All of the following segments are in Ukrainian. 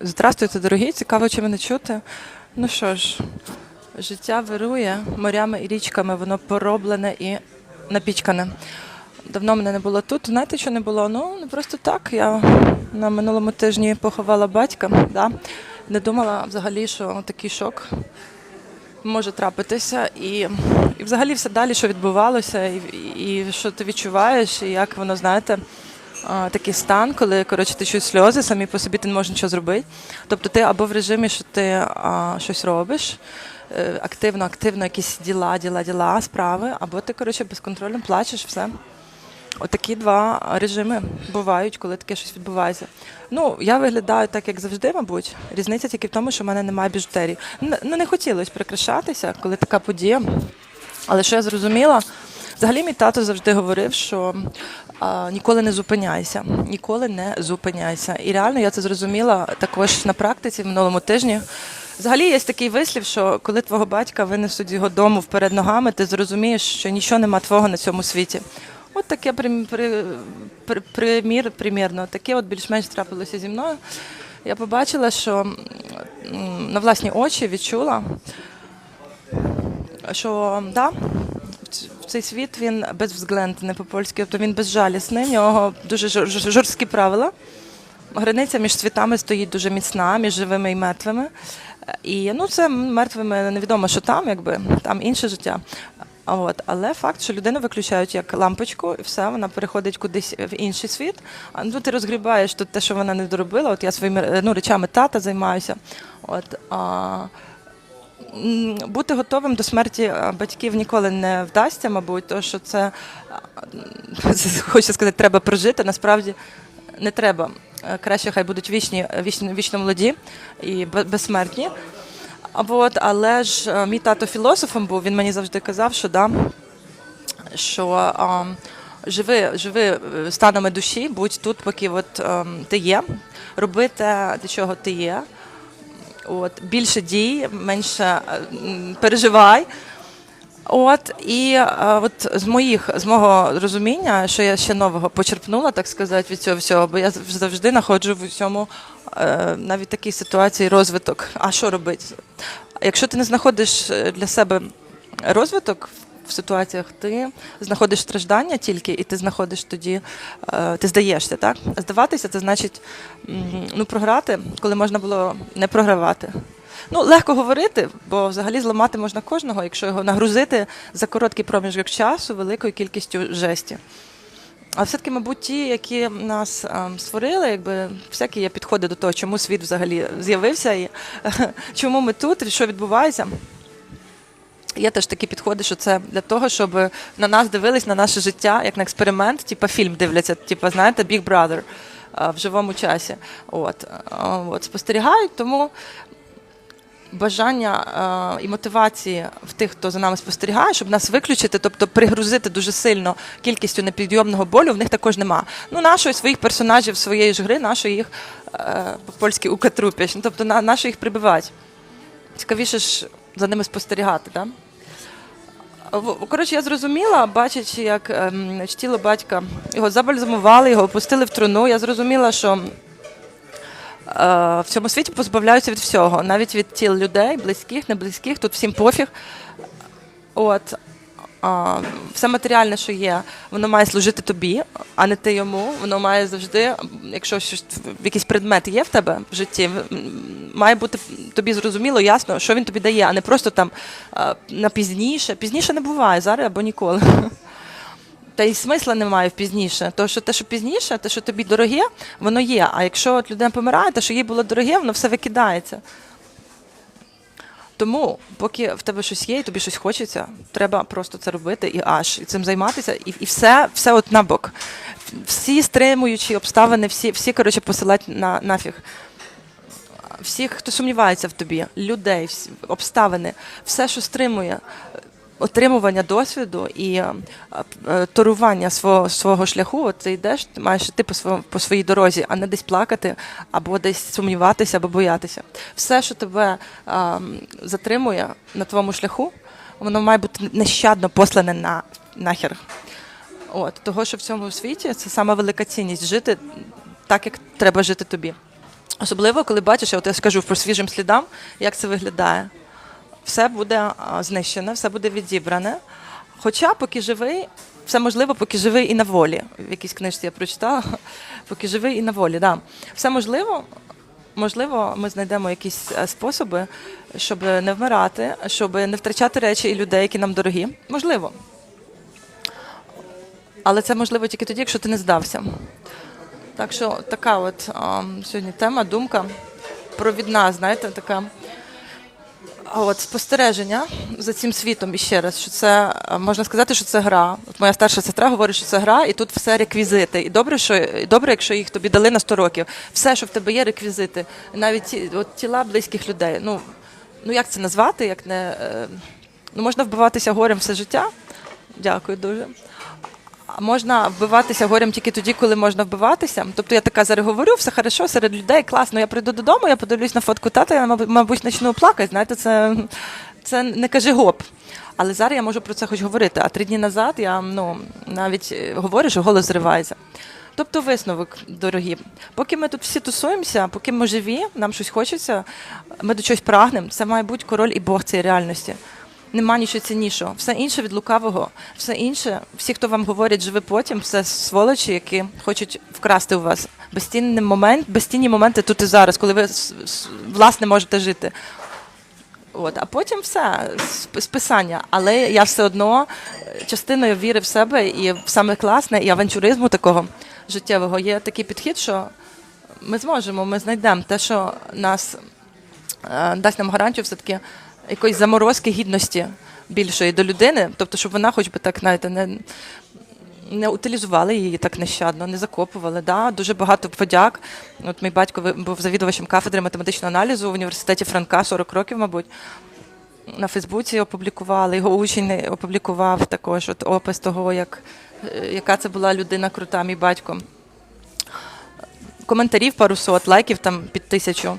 Здравствуйте, дорогі! Цікаво, чи мене чути. Ну що ж, життя вирує морями і річками, воно пороблене і напічкане. Давно мене не було тут. Знаєте, що не було? Ну, не просто так. Я на минулому тижні поховала батька. Да? Не думала взагалі, що такий шок може трапитися. І, і взагалі все далі, що відбувалося, і, і що ти відчуваєш, і як воно, знаєте, такий стан, коли коротше ти чуєш сльози, самі по собі ти не можеш нічого зробити. Тобто ти або в режимі, що ти а, щось робиш. е, Активно, активно якісь діла, діла, діла, справи, або ти, коротше, безконтрольно плачеш, все. Отакі два режими бувають, коли таке щось відбувається. Ну, я виглядаю так, як завжди, мабуть. Різниця тільки в тому, що в мене немає біжутерії. Ну, не хотілося прикрашатися, коли така подія. Але що я зрозуміла, взагалі мій тато завжди говорив, що а, ніколи не зупиняйся, ніколи не зупиняйся. І реально я це зрозуміла також на практиці в минулому тижні. Взагалі є такий вислів, що коли твого батька винесуть його дому вперед ногами, ти зрозумієш, що нічого нема твого на цьому світі. От таке при, при, при, примір, примірно, таке от більш-менш трапилося зі мною. Я побачила, що на власні очі відчула, що да, цей світ він безвзглендний по-польськи, тобто він безжалісний, в нього дуже жор- жор- жорсткі правила. Границя між світами стоїть дуже міцна, між живими і мертвими. І ну, це мертвими невідомо, що там, якби там інше життя. От, але факт, що людину виключають як лампочку, і все, вона переходить кудись в інший світ. А ну ти розгрібаєш тут те, що вона не доробила. От я своїми ну, речами тата займаюся. От, а, бути готовим до смерті батьків ніколи не вдасться, мабуть, тому що це а, хочу сказати, треба прожити. Насправді не треба. Е, Краще хай будуть вічні, вічно, вічно молоді і безсмертні. От, але ж е, мій тато філософом був, він мені завжди казав, що да, що а, живи, живи е, станами душі, будь тут, поки от, ем, ти є, роби те, для чого ти є. От, більше дій, менше е, переживай. От і е, от з моїх з мого розуміння, що я ще нового почерпнула, так сказати, від цього всього, бо я завжди знаходжу в цьому е, навіть такій ситуації розвиток. А що робити? Якщо ти не знаходиш для себе розвиток в ситуаціях, ти знаходиш страждання тільки, і ти знаходиш тоді, е, ти здаєшся, так? А здаватися це значить ну, програти, коли можна було не програвати. Ну, легко говорити, бо взагалі зламати можна кожного, якщо його нагрузити за короткий проміжок часу великою кількістю жесті. А все-таки, мабуть, ті, які нас ем, створили, якби всякі є підходи до того, чому світ взагалі з'явився і чому ми тут, що відбувається. Є теж такі підходи, що це для того, щоб на нас дивились на наше життя як на експеримент, типу фільм дивляться, типу, знаєте, Big Brother в живому часі. От, от спостерігають, тому бажання е, і мотивації в тих, хто за нами спостерігає, щоб нас виключити, тобто пригрузити дуже сильно кількістю непідйомного болю, в них також нема. Ну, нашої своїх персонажів своєї ж гри, нашої їх е, по-польськи. Ну, тобто на, нашої їх прибивати. Цікавіше ж за ними спостерігати, так? В- Коротше, я зрозуміла, бачачи, як ем, тіло батька його забальзамували, його опустили в труну. Я зрозуміла, що е, в цьому світі позбавляються від всього, навіть від тіл людей, близьких, неблизьких, тут всім пофіг. От. Все матеріальне, що є, воно має служити тобі, а не ти йому. Воно має завжди, якщо щось, якийсь предмет є в тебе в житті, має бути тобі зрозуміло, ясно, що він тобі дає, а не просто там на пізніше. Пізніше не буває зараз або ніколи. Та й смисла немає в пізніше. Тому що те, що пізніше, те, що тобі дороге, воно є. А якщо от людина помирає, те, що їй було дороге, воно все викидається. Тому, поки в тебе щось є, і тобі щось хочеться, треба просто це робити і аж і цим займатися, і, і все, все от на бок. Всі стримуючі обставини, всі, всі коротше, посилати на нафіг. Всіх, хто сумнівається в тобі, людей, обставини, все, що стримує отримування досвіду і е, е, торування свого, свого шляху, от ти йдеш, ти маєш йти по, своєму, по своїй дорозі, а не десь плакати, або десь сумніватися, або боятися. Все, що тебе е, затримує на твоєму шляху, воно має бути нещадно послане на нахер. От, того, що в цьому світі це сама велика цінність жити так, як треба жити тобі. Особливо, коли бачиш, я от я скажу по свіжим слідам, як це виглядає. Все буде знищене, все буде відібране. Хоча, поки живий, все можливо, поки живий і на волі. В якійсь книжці я прочитала, поки живий і на волі. Да. Все можливо. Можливо, ми знайдемо якісь е, способи, щоб не вмирати, щоб не втрачати речі і людей, які нам дорогі. Можливо. Але це можливо тільки тоді, якщо ти не здався. Так що така от а, сьогодні тема, думка провідна, знаєте, така. От спостереження за цим світом іще раз, що це можна сказати, що це гра. От моя старша сестра говорить, що це гра, і тут все реквізити. І добре, що і добре, якщо їх тобі дали на 100 років. Все, що в тебе є, реквізити. Навіть от, тіла близьких людей. Ну, ну як це назвати? Як не е, ну можна вбиватися горем все життя. Дякую дуже. Можна вбиватися горем тільки тоді, коли можна вбиватися. Тобто я така зараз говорю, все хорошо, серед людей, класно. Я прийду додому, я подивлюсь на фотку тата, я, мабуть, почну плакати. Знаєте, це, це не кажи гоп. Але зараз я можу про це хоч говорити. А три дні назад я ну, навіть е, говорю, що голос зривається. Тобто висновок, дорогі, поки ми тут всі тусуємося, поки ми живі, нам щось хочеться, ми до чогось прагнемо, це має бути король і Бог цієї реальності. Нема нічого ціннішого. Все інше від лукавого, все інше, всі, хто вам говорять, живи потім, все сволочі, які хочуть вкрасти у вас безцінний момент, безцінні моменти тут і зараз, коли ви власне можете жити. От, а потім все з. Але я все одно е, частиною віри в себе і саме класне, і авантюризму такого життєвого є такий підхід, що ми зможемо, ми знайдемо те, що нас е, дасть нам гарантію все-таки якоїсь заморозки гідності більшої до людини, тобто, щоб вона хоч би так, знаєте, не, не утилізували її так нещадно, не закопували. Да? Дуже багато подяк. От мій батько був завідувачем кафедри математичного аналізу в університеті Франка 40 років, мабуть. На Фейсбуці опублікували, його учень опублікував також от опис того, як, е, яка це була людина крута, мій батько. Коментарів пару сот, лайків там під тисячу.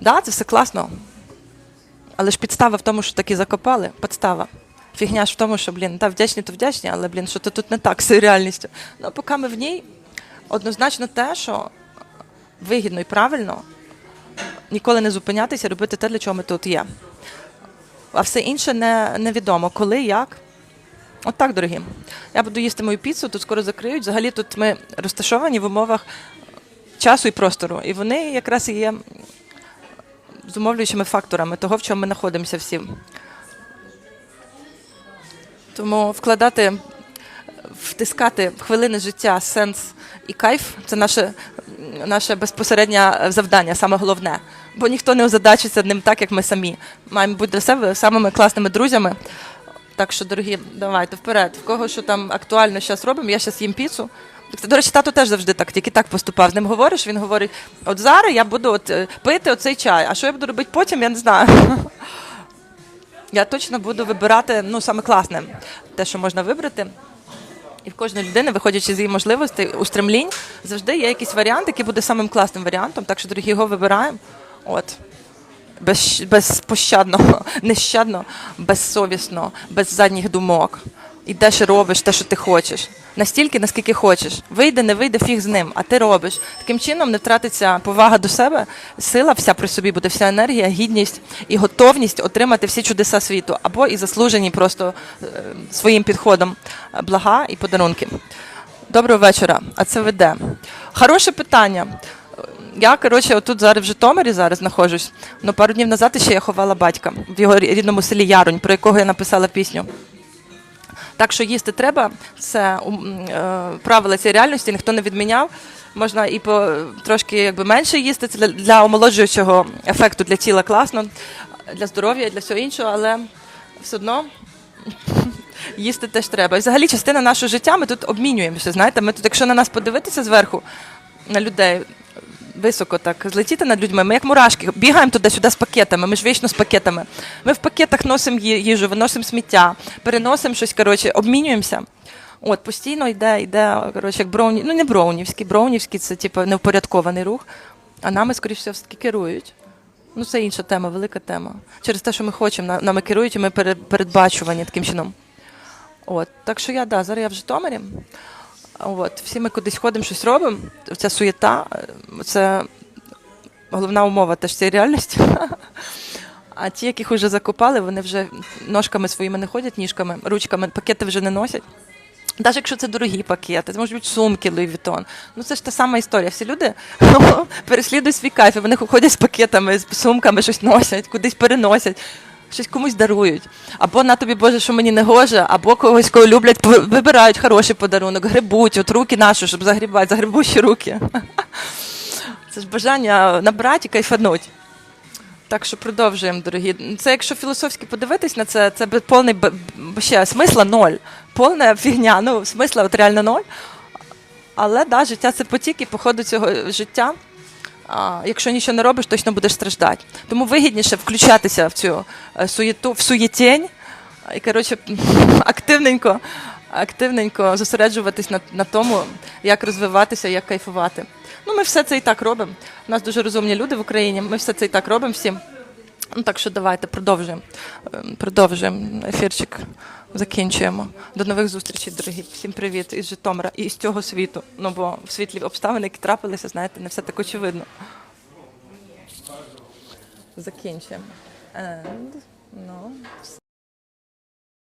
Да, це все класно. Але ж підстава в тому, що таки закопали. Підстава. Фігня ж в тому, що, блін, та вдячні, то вдячні, але, блін, що то тут не так з реальністю. Ну, поки ми в ній, однозначно те, що вигідно і правильно ніколи не зупинятися, робити те, для чого ми тут є. А все інше не, невідомо, коли, як. От так, дорогі. Я буду їсти мою піцу, тут скоро закриють. Взагалі тут ми розташовані в умовах часу і простору. І вони якраз і є зумовлюючими факторами того, в чому ми знаходимося всі. Тому вкладати, втискати в хвилини життя сенс і кайф це наше, наше безпосереднє завдання, саме головне. Бо ніхто не озадачиться ним так, як ми самі. Маємо бути для себе самими класними друзями. Так що, дорогі, давайте вперед. В кого що там актуально зараз робимо, я зараз їм піцу. Так, До речі, тато теж завжди так, тільки так поступав. З ним говориш, він говорить: от зараз я буду от, е, пити оцей чай, а що я буду робити потім, я не знаю. Я точно буду вибирати ну, саме класне, те, що можна вибрати. І в кожної людини, виходячи з її можливостей, устремлінь, завжди є якийсь варіант, який буде самим класним варіантом. Так що, дорогі, його вибираємо. От. Без, безпощадно, нещадно, безсовісно, без задніх думок. І робиш те, що ти хочеш. Настільки, наскільки хочеш. Вийде, не вийде, фіг з ним, а ти робиш. Таким чином не втратиться повага до себе, сила вся при собі буде, вся енергія, гідність і готовність отримати всі чудеса світу, або і заслужені просто е, своїм підходом е, блага і подарунки. Доброго вечора. А це веде. Хороше питання. Я, коротше, отут зараз в Житомирі зараз знаходжусь. Ну, пару днів назад ще я ховала батька в його рідному селі Ярунь, про якого я написала пісню. Так що їсти треба, це е, правила цієї реальності, ніхто не відміняв. Можна і по трошки якби менше їсти. Це для, омолоджуючого ефекту для тіла класно, для здоров'я, для всього іншого, але все одно їсти теж треба. І взагалі частина нашого життя ми тут обмінюємося. Знаєте, ми тут, якщо на нас подивитися зверху, на людей. Високо так злетіти над людьми. Ми як мурашки бігаємо туди-сюди з пакетами. Ми ж вічно з пакетами. Ми в пакетах носимо їжу, виносимо сміття, переносимо щось, коротше, обмінюємося. От постійно йде, йде, коротше, як броуні, ну не броунівський, броунівський це типу невпорядкований рух, а нами, скоріш всього, все-таки керують. Ну, це інша тема, велика тема. Через те, що ми хочемо, нами керують, і ми пере- передбачувані таким чином. От. Так що я, да, зараз я в Житомирі. От, всі ми кудись ходимо, щось робимо. Ця суєта, це головна умова теж цієї реальності. А ті, яких вже закопали, вони вже ножками своїми не ходять, ніжками, ручками, пакети вже не носять. Навіть якщо це дорогі пакети, це можуть бути сумки Louis Vuitton. Ну це ж та сама історія. Всі люди переслідують свій кайф, і вони ходять з пакетами, з сумками, щось носять, кудись переносять, щось комусь дарують. Або на тобі, Боже, що мені не гоже, або когось, кого люблять, вибирають хороший подарунок, грибуть, от руки наші, щоб загрібати, загребущі руки. Це ж бажання набрати і кайфануть. Так що продовжуємо, дорогі. Це якщо філософськи подивитись на це, це повний ще смисла ноль. Повна фігня, ну смисла от реально ноль. Але да, життя це потік, і по ходу цього життя, а, якщо нічого не робиш, точно будеш страждати. Тому вигідніше включатися в цю е, суєту, в суєтень і коротше активненько, активненько зосереджуватись на, на тому, як розвиватися, як кайфувати. Ну, ми все це і так робимо. У нас дуже розумні люди в Україні. Ми все це і так робимо всім. Ну так що давайте продовжуємо. Ем, Продовжуємо ефірчик. Закінчуємо. До нових зустрічей, дорогі. Всім привіт із Житомира і з цього світу. Ну бо в світлі обставини, які трапилися, знаєте, не все так очевидно. Закінчуємо. And, ну,